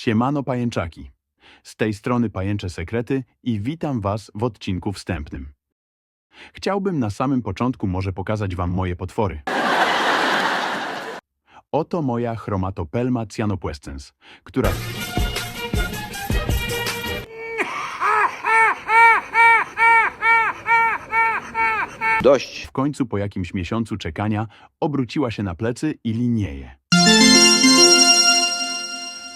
Siemano pajęczaki. Z tej strony Pajęcze Sekrety i witam Was w odcinku wstępnym. Chciałbym na samym początku może pokazać Wam moje potwory. Oto moja chromatopelma cyanopescens, która Dość. w końcu po jakimś miesiącu czekania obróciła się na plecy i linieje.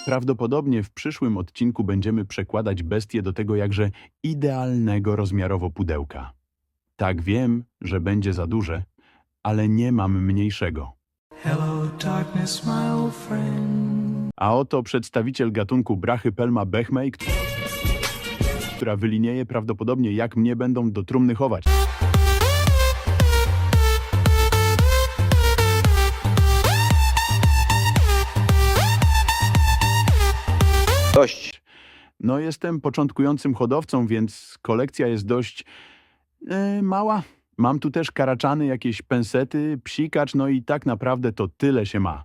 Prawdopodobnie w przyszłym odcinku będziemy przekładać bestię do tego jakże idealnego rozmiarowo pudełka. Tak wiem, że będzie za duże, ale nie mam mniejszego. Hello, darkness, my old friend. A oto przedstawiciel gatunku brachy Pelma Bechmej, kt- która wylinieje prawdopodobnie jak mnie będą do trumny chować. Dość. No, jestem początkującym hodowcą, więc kolekcja jest dość e, mała. Mam tu też karaczany, jakieś pensety, psikacz, no i tak naprawdę to tyle się ma.